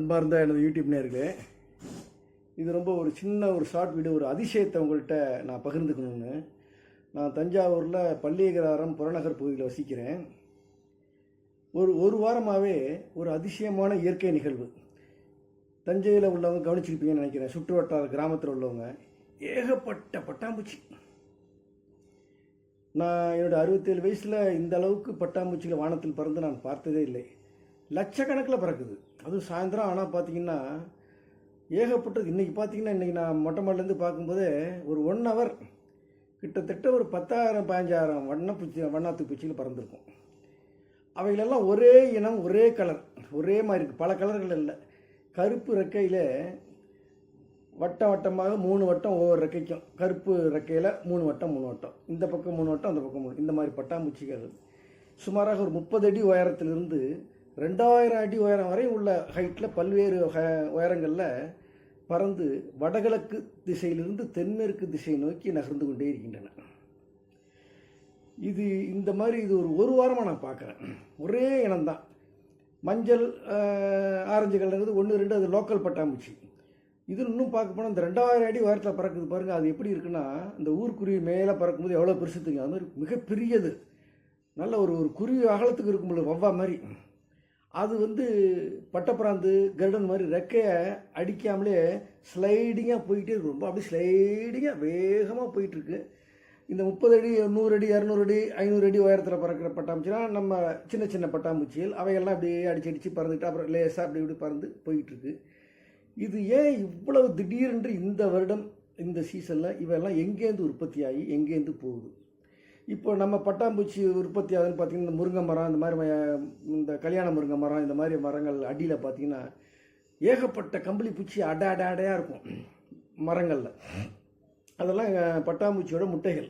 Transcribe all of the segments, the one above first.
அன்பார்ந்த எனது யூடியூப் நேர்களே இது ரொம்ப ஒரு சின்ன ஒரு ஷார்ட் வீடியோ ஒரு அதிசயத்தை உங்கள்கிட்ட நான் பகிர்ந்துக்கணும்னு. நான் தஞ்சாவூரில் பள்ளியகிராரம் புறநகர் பகுதியில் வசிக்கிறேன். ஒரு ஒரு வாரமாகவே ஒரு அதிசயமான இயற்கை நிகழ்வு. தஞ்சையில் உள்ளவங்க கவனிச்சிருப்பீங்கன்னு நினைக்கிறேன். சுற்று வட்டார கிராமத்தில் உள்ளவங்க. ஏகப்பட்ட பட்டாம்பூச்சி. நான் என்னோடய அறுபத்தேழு வயசில் இந்த அளவுக்கு பட்டாம்பூச்சிகள் வானத்தில் பறந்து நான் பார்த்ததே இல்லை. லட்சக்கணக்கில் பறக்குது. அதுவும் சாயந்தரம் ஆனால் பார்த்தீங்கன்னா ஏகப்பட்டது இன்றைக்கி பார்த்தீங்கன்னா இன்றைக்கி நான் மொட்டை மாடிலேருந்து பார்க்கும்போதே ஒரு ஒன் ஹவர் கிட்டத்தட்ட ஒரு பத்தாயிரம் பதினஞ்சாயிரம் வண்ணப்பூச்சி வண்ணாத்து பூச்சிகள் பறந்துருக்கும். அவைகளெல்லாம் ஒரே இனம் ஒரே கலர் ஒரே மாதிரி இருக்குது பல கலர்கள் இல்லை. கருப்பு ரெக்கையில் வட்டம் வட்டமாக மூணு வட்டம் ஒவ்வொரு ரெக்கைக்கும். கருப்பு ரெக்கையில் மூணு வட்டம் மூணு வட்டம். இந்த பக்கம் மூணு வட்டம் அந்த பக்கம் மூணு இந்த மாதிரி பட்டாம்பூச்சிகள். சுமாராக ஒரு முப்பது அடி உயரத்திலிருந்து ரெண்டாயிரம் அடி உயரம் வரை உள்ள ஹைட்டில் பல்வேறு ஹ- உயரங்களில் பறந்து வடகிழக்கு திசையிலிருந்து தென்மேற்கு திசை நோக்கி நகர்ந்து கொண்டே இருக்கின்றன. இது இந்த மாதிரி இது ஒரு ஒரு வாரமாக நான் பார்க்குறேன். ஒரே இனம்தான். மஞ்சள் ஆரஞ்சு கலர் ஒன்று ரெண்டு அது லோக்கல் பட்டாம்பூச்சி. இது இன்னும் பார்க்க போனால் இந்த ரெண்டாயிரம் அடி உயரத்தில் பறக்குது பாருங்கள் அது எப்படி இருக்குன்னா இந்த ஊர்க்குருவி மேலே பறக்கும்போது எவ்வளோ பெருசு தெரியும்? அது மாதிரி மிகப்பெரியது. நல்ல ஒரு ஒரு குருவி அகலத்துக்கு இருக்கும்போது வவ்வா மாதிரி. அது வந்து பட்டப்பிராந்து கருடன் மாதிரி ரெக்கையை அடிக்காமலே ஸ்லைடிங்காக போயிட்டே இருக்கும் ரொம்ப அப்படியே ஸ்லைடிங்காக வேகமாக போயிட்டுருக்கு இந்த முப்பது அடி நூறு அடி இரநூறு அடி ஐநூறு அடி உயரத்தில் பறக்கிற பட்டாம்பூச்சினா நம்ம சின்ன சின்ன பட்டாம்பூச்சிகள் அவையெல்லாம் அப்படியே அடிச்சு அடித்து பறந்துட்டு அப்புறம் லேசாக அப்படி இப்படி பறந்து போயிட்டுருக்கு இது ஏன் இவ்வளவு திடீரென்று இந்த வருடம் இந்த சீசனில் இவையெல்லாம் எங்கேருந்து உற்பத்தி ஆகி எங்கேருந்து போகுது? இப்போ நம்ம பட்டாம்பூச்சி உற்பத்தி ஆகுதுன்னு பார்த்தீங்கன்னா இந்த முருங்கை மரம் இந்த மாதிரி இந்த கல்யாண முருங்கை மரம் இந்த மாதிரி மரங்கள் அடியில் பார்த்தீங்கன்னா ஏகப்பட்ட கம்பளி பூச்சி அட அட அடையாக இருக்கும் மரங்களில். அதெல்லாம் பட்டாம்பூச்சியோட முட்டைகள்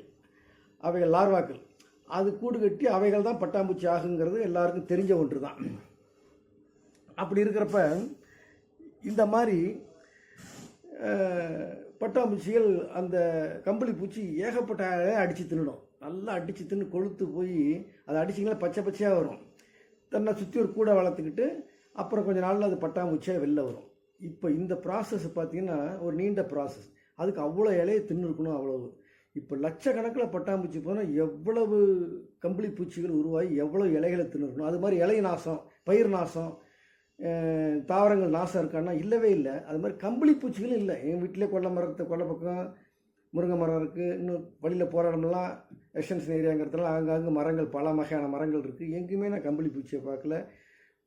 அவைகள் லார்வாக்கள். அது கூடு கட்டி அவைகள் தான் பட்டாம்பூச்சி ஆகுங்கிறது எல்லாருக்கும் தெரிஞ்ச ஒன்று தான் அப்படி இருக்கிறப்ப இந்த மாதிரி பட்டாம்பூச்சிகள் அந்த கம்பளி பூச்சி ஏகப்பட்ட அடித்து தின்னுடும். நல்லா அடித்து தின்னு கொளுத்து போய் அதை அடிச்சிங்கன்னா பச்சை பச்சையாக வரும். தன்னை சுற்றி ஒரு கூடை வளர்த்துக்கிட்டு அப்புறம் கொஞ்ச நாளில் அது பட்டாம்பூச்சியாக வெளில வரும். இப்போ இந்த ப்ராசஸ் பார்த்தீங்கன்னா ஒரு நீண்ட ப்ராசஸ் அதுக்கு அவ்வளோ இலையை தின்னு இருக்கணும் அவ்வளவு. இப்போ லட்சக்கணக்கில் பட்டாம்பூச்சி போனால் எவ்வளவு கம்பளி பூச்சிகள் உருவாகி எவ்வளோ இலைகளை தின்னுருக்கணும். அது மாதிரி இலை நாசம் பயிர் நாசம் தாவரங்கள் நாசம் இருக்கான்னா இல்லவே இல்லை. அது மாதிரி கம்பளி பூச்சிகளும் இல்லை. எங்கள் வீட்டிலே கொல்லை மரத்தை கொல்லை பக்கம் முருங்கை மரம் இருக்குது இன்னும் வழியில் போகிற இடமெல்லாம் எக்ஸ்டென்ஷன் ஏரியாங்கிறதுனால அங்கங்கே மரங்கள் பல வகையான மரங்கள் இருக்குது எங்கேயுமே நான் கம்பளி பூச்சியை பார்க்கல.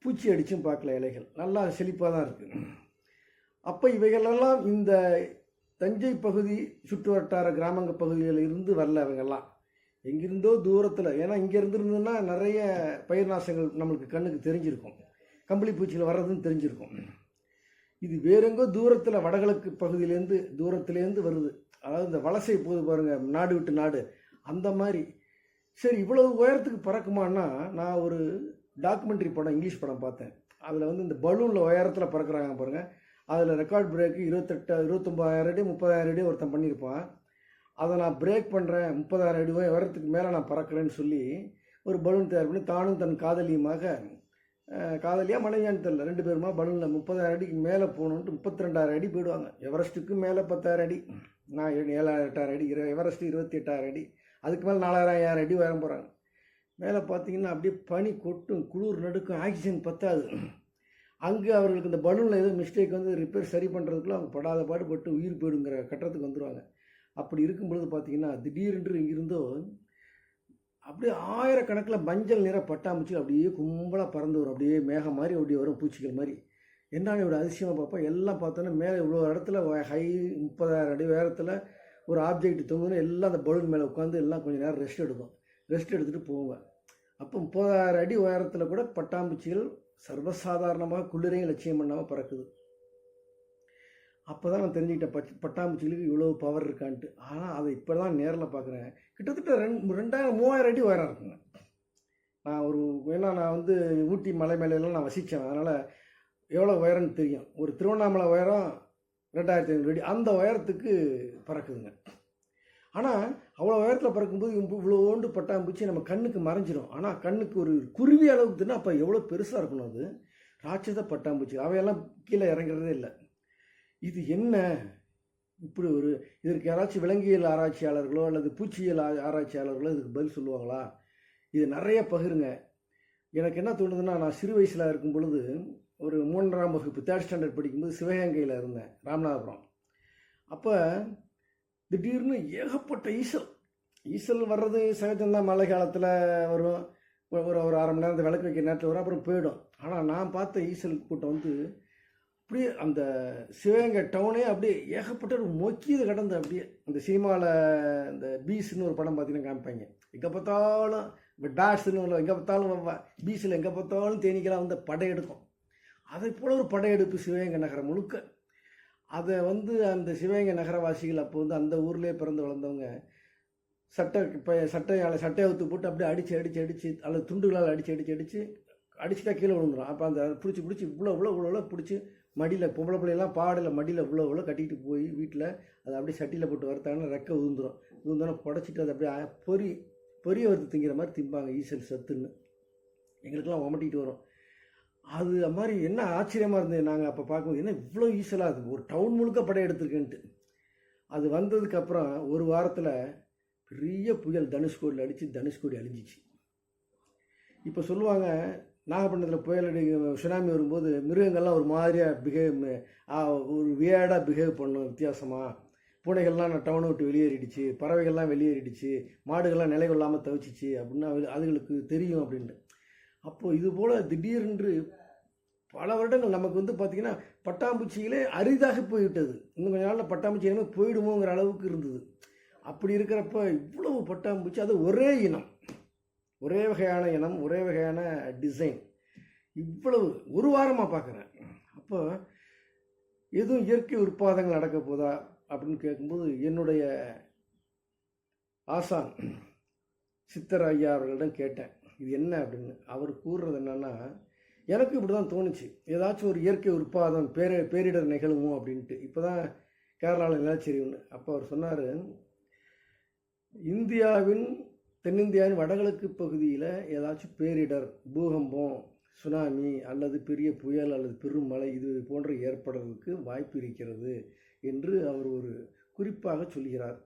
பூச்சி அடித்தும் பார்க்கல இலைகள். நல்லா செழிப்பாக தான் இருக்குது அப்போ இவைகளெல்லாம் இந்த தஞ்சை பகுதி சுற்று வட்டார கிராமங்க பகுதிகளில் இருந்து வரல இவங்கெல்லாம். எங்கிருந்தோ தூரத்தில் ஏன்னா இங்கே இருந்துருந்ததுன்னா நிறைய பயிர் நாசங்கள் நம்மளுக்கு கண்ணுக்கு தெரிஞ்சிருக்கும். கம்பளி பூச்சிகள் வர்றதுன்னு தெரிஞ்சிருக்கும். இது வேறெங்கோ தூரத்தில் வடகிழக்கு பகுதியிலேருந்து தூரத்துலேருந்து வருது. அதாவது இந்த வலசை போது பாருங்கள் நாடு விட்டு நாடு. அந்த மாதிரி. சரி இவ்வளவு உயரத்துக்கு பறக்குமான்னா நான் ஒரு டாக்குமெண்ட்ரி படம் இங்கிலீஷ் படம் பார்த்தேன். அதில் வந்து இந்த பலூனில் உயரத்தில் பறக்குறாங்க பாருங்கள் அதில் ரெக்கார்ட் பிரேக்கு இருபத்தெட்டு இருபத்தொம்பதாயிரம் அடி முப்பதாயிரம் அடி ஒருத்தன் பண்ணியிருப்பான். அதை நான் பிரேக் பண்ணுறேன் முப்பதாயிரம் அடி உயரத்துக்கு மேலே நான் பறக்கிறேன்னு சொல்லி ஒரு பலூன் தயார் பண்ணி தானும் தன் காதலியுமாக காதலியாக மனைவியான்னு தெரில ரெண்டு பேருமா பலூனில் முப்பதாயிரம் அடிக்கு மேலே போகணுன்ட்டு முப்பத்தி ரெண்டாயிரம் அடி போயிடுவாங்க. எவரெஸ்ட்டுக்கு மேலே பத்தாயிரம் அடி நான் ஏழாயிரம் எட்டாயிரம் அடி இரு- எவரெஸ்ட்டு இருபத்தி எட்டாயிரம் அடி அதுக்கு மேலே நாலாயிரம் ஐயாயிரம் அடி வர போகிறாங்க மேலே பார்த்தீங்கன்னா அப்படியே பனி கொட்டும் குளிர் நடுக்கும் ஆக்சிஜன் பத்தாது. அங்கே அவர்களுக்கு இந்த பலூனில் ஏதோ மிஸ்டேக் வந்து ரிப்பேர் சரி பண்ணுறதுக்குள்ள அவங்க படாத பாடுபட்டு உயிர் போயிடுங்கிற கட்டத்துக்கு வந்துடுவாங்க அப்படி இருக்கும் பொழுது பார்த்தீங்கன்னா திடீரென்று இங்கிருந்தோ அப்படியே ஆயிரக்கணக்கில் மஞ்சள் நிற பட்டாம்பூச்சி அப்படியே கும்பலாக பறந்து வரும். அப்படியே மேகம் மாதிரி அப்படியே வரும் பூச்சிகள் மாதிரி. என்னன்னு இவ்வளோ அதிசயமாக பார்ப்போம். எல்லாம் பார்த்தோன்னா மேலே இவ்வளோ இடத்துல ஹை முப்பதாயிரம் அடி உயரத்தில் ஒரு ஆப்ஜெக்ட் தூங்கணும் எல்லாம் அந்த பலூன் மேலே உட்காந்து எல்லாம் கொஞ்சம் நேரம் ரெஸ்ட் எடுக்கும். ரெஸ்ட் எடுத்துகிட்டு போவேன். அப்போ முப்பதாயிரம் அடி உயரத்தில் கூட பட்டாம்பூச்சிகள் சர்வசாதாரணமாக குளிரையும் லட்சியம் பண்ணாமல் பறக்குது. அப்போ தான் நான் தெரிஞ்சுக்கிட்டேன் பச் பட்டாம்பூச்சிகளுக்கு இவ்வளோ பவர் இருக்கான்ட்டு. ஆனால் அதை இப்போ தான் நேரில் பார்க்குறேன் கிட்டத்தட்ட ரெண்டு ரெண்டாயிரம் மூவாயிரம் அடி உயரம் இருக்குங்க. நான் ஒரு ஏன்னா நான் வந்து ஊட்டி மலை மேலையெல்லாம் நான் வசித்தேன் அதனால் எவ்வளோ உயரம்னு தெரியும். ஒரு திருவண்ணாமலை உயரம் ரெண்டாயிரத்தி ஐநூறு அடி அந்த உயரத்துக்கு பறக்குதுங்க. ஆனால் அவ்வளோ உயரத்தில் பறக்கும்போது இவ்வளோண்டு பட்டாம்பூச்சி நம்ம கண்ணுக்கு மறைஞ்சிடும் ஆனால் கண்ணுக்கு ஒரு குருவி அளவுக்கு தின்னா அப்போ எவ்வளோ பெருசாக இருக்கணும் அது? ராட்சத பட்டாம்பூச்சி அவையெல்லாம் கீழே இறங்குறதே இல்லை. இது என்ன? இப்படி ஒரு இதற்கு யாராச்சும் விலங்கியல் ஆராய்ச்சியாளர்களோ அல்லது பூச்சியியல் ஆராய்ச்சியாளர்களோ இதுக்கு பதில் சொல்லுவாங்களா? இது நிறைய பகிருங்க. எனக்கு என்ன தோணுதுன்னா நான் சிறு வயசில் இருக்கும் பொழுது ஒரு மூன்றாம் வகுப்பு தேர்ட் ஸ்டாண்டர்ட் படிக்கும்போது சிவகங்கையில் இருந்தேன் ராமநாதபுரம். அப்போ திடீர்னு ஏகப்பட்ட ஈசல். ஈசல் வர்றது சகஜம்தான் மழை காலத்தில் வரும். ஒரு ஒரு அரை மணி நேரத்தை விளக்கு வைக்கிற நேரத்தில் வரும் அப்புறம் போயிடும். ஆனால் நான் பார்த்த ஈசல் கூட்டம் வந்து அப்படியே அந்த சிவகங்கை டவுனே அப்படியே ஏகப்பட்ட ஒரு மொக்கியது கடந்து அப்படியே அந்த சினிமாவில் இந்த பீஸ்னு ஒரு படம் பார்த்தீங்கன்னா காமிப்பாங்க. எங்கே பார்த்தாலும் இப்போ டாட்ஸ்னு எங்கே பார்த்தாலும் பீச்சில் எங்கே பார்த்தாலும் தேனீக்கெல்லாம் வந்து படையெடுக்கும் அதை போல ஒரு படையெடுப்பு சிவகங்கை நகரம் முழுக்க. அதை வந்து அந்த சிவகங்கை நகரவாசிகள் அப்போ வந்து அந்த ஊர்லேயே பிறந்து வளர்ந்தவங்க சட்டை இப்போ சட்டையால் சட்டையை ஊற்று போட்டு அப்படியே அடித்து அடித்து அடித்து அல்லது துண்டுகளால் அடித்து அடித்து அடித்து அடிச்சுட்டா கீழே விழுந்துடும் அப்போ அந்த பிடிச்சி பிடிச்சி இவ்வளோ இவ்வளோ இவ்வளோ பிடிச்சி மடியில் பொம்பளை பிள்ளையெல்லாம் பாடையில் மடியில் இவ்வளோ இவ்வளோ கட்டிக்கிட்டு போய் வீட்டில் அதை அப்படியே சட்டியில் போட்டு வரத்தானே ரெக்கை உதுந்துடும் உந்தோன்னா புடச்சிட்டு அதை அப்படியே பொறி பொரி பொரிய வறுத்து திங்கிற மாதிரி திம்பாங்க. ஈசல் சத்துன்னு. எங்களுக்கெல்லாம் உமட்டிக்கிட்டு வரும். அது மாதிரி என்ன ஆச்சரியமாக இருந்தது. நாங்கள் அப்போ பார்க்கும்போது என்ன இவ்வளோ ஈஸியாக அது ஒரு டவுன் முழுக்க படையெடுத்திருக்குன்ட்டு அது வந்ததுக்கப்புறம் ஒரு வாரத்தில் பெரிய புயல் தனுஷ்கோடியில் அடித்து தனுஷ்கோடி அழிஞ்சிச்சு. இப்போ சொல்லுவாங்க நாகப்பட்டினத்தில் புயல் அடி சுனாமி வரும்போது மிருகங்கள்லாம் ஒரு மாதிரியாக பிஹேவ் ஒரு வியர்டாக பிஹேவ் பண்ணும் வித்தியாசமாக பூனைகள்லாம் டவுனை விட்டு வெளியேறிடுச்சு. பறவைகள்லாம் வெளியேறிடுச்சு. மாடுகள்லாம் நிலை கொள்ளாமல் தவிச்சிச்சு. அப்படின்னு அது- அதுகளுக்கு தெரியும் அப்படின்ட்டு. அப்போது இது போல் திடீரென்று பல வருடங்கள் நமக்கு வந்து பார்த்திங்கன்னா பட்டாம்பூச்சிகளே அரிதாக போய்விட்டது. இன்னும் கொஞ்ச நாளில் பட்டாம்பூச்சி இனிமே போயிடுமோங்கிற அளவுக்கு இருந்தது. அப்படி இருக்கிறப்ப இவ்வளவு பட்டாம்பூச்சி அது ஒரே இனம். ஒரே வகையான இனம் ஒரே வகையான டிசைன் இவ்வளவு ஒரு வாரமாக பார்க்குறேன் அப்போ எதுவும் இயற்கை உற்பாதங்கள் நடக்க போதா அப்படின்னு கேட்கும்போது என்னுடைய ஆசான் சித்தர் ஐயா அவர்களிடம் கேட்டேன். இது என்ன அப்படின்னு அவர் கூறுறது என்னென்னா எனக்கு இப்படி தான் தோணுச்சு. ஏதாச்சும் ஒரு இயற்கை உற்பாதம் பேர பேரிடர் நிகழுமோ அப்படின்ட்டு. இப்போ தான் கேரளாவில் நிலாச்சேரி ஒன்று அப்போ அவர் சொன்னார் இந்தியாவின் தென்னிந்தியாவின் வடகிழக்கு பகுதியில் ஏதாச்சும் பேரிடர் பூகம்பம் சுனாமி அல்லது பெரிய புயல் அல்லது பெருமழை இது போன்ற ஏற்படுறதுக்கு வாய்ப்பு இருக்கிறது என்று அவர் ஒரு குறிப்பாக சொல்கிறார்.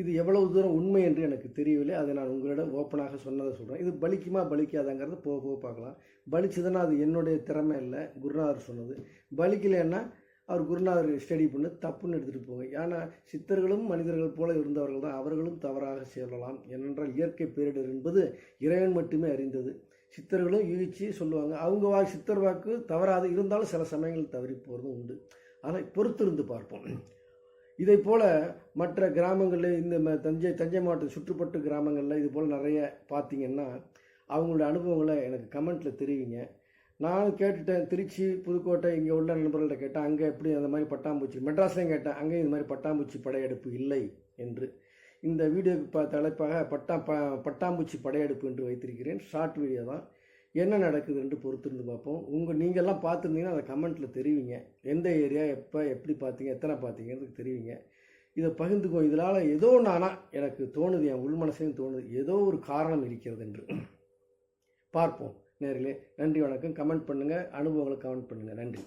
இது எவ்வளவு தூரம் உண்மை என்று எனக்கு தெரியவில்லை. அதை நான் உங்களிடம் ஓப்பனாக சொன்னதை சொல்கிறேன் இது பலிக்குமா பலிக்காதாங்கிறத போக போக பார்க்கலாம். பலிச்சதுன்னா அது என்னுடைய திறமை இல்லை குருநாதர் சொன்னது. பலிக்கலைன்னா அவர் குருநாதர் ஸ்டடி பண்ணி தப்புன்னு எடுத்துகிட்டு போங்க. ஏன்னா சித்தர்களும் மனிதர்கள் போல இருந்தவர்கள் தான். அவர்களும் தவறாக செல்லலாம் ஏனென்றால் இயற்கை பேரிடர் என்பது இறைவன் மட்டுமே அறிந்தது. சித்தர்களும் யூகிச்சு சொல்லுவாங்க அவங்க வாக்கு சித்தர் வாக்கு தவறாது. இருந்தாலும் சில சமயங்கள் தவறி போகிறதும் உண்டு. ஆனால் பொறுத்திருந்து பார்ப்போம். இதை போல் மற்ற கிராமங்களில் இந்த ம- தஞ்சை தஞ்சை மாவட்ட சுற்றுப்பட்டு கிராமங்களில் இது போல் நிறைய பார்த்தீங்கன்னா அவங்களோட அனுபவங்களை எனக்கு கமெண்ட்டில் தெரிவிங்க. நான் கேட்டுட்டேன். திருச்சி புதுக்கோட்டை இங்கே உள்ள நண்பர்கள்ட்ட கேட்டேன். அங்கே எப்படி அந்த மாதிரி பட்டாம்பூச்சி மெட்ராஸ்லையும் கேட்டேன். அங்கேயும் இந்த மாதிரி பட்டாம்பூச்சி படையெடுப்பு இல்லை என்று. இந்த வீடியோக்கு ப தலைப்பாக பட்டா ப பட்டாம்பூச்சி படையெடுப்பு என்று வைத்திருக்கிறேன். ஷார்ட் வீடியோ தான். என்ன நடக்குது என்று பொறுத்திருந்து பார்ப்போம். உங்கள் நீங்கள்லாம் பார்த்துருந்தீங்கன்னா அதை கமெண்ட்டில் தெரிவிங்க. எந்த ஏரியா எப்போ எப்படி பார்த்தீங்க எத்தனை பார்த்தீங்கன்னு தெரிவிங்க. இதை பகிர்ந்துக்கோ. இதனால் ஏதோ நானா எனக்கு தோணுது என் உள் மனசையும் தோணுது. ஏதோ ஒரு காரணம் இருக்கிறது என்று. பார்ப்போம். நேரிலே நன்றி வணக்கம். கமெண்ட் பண்ணுங்கள் அனுபவங்களை கமெண்ட் பண்ணுங்கள் நன்றி.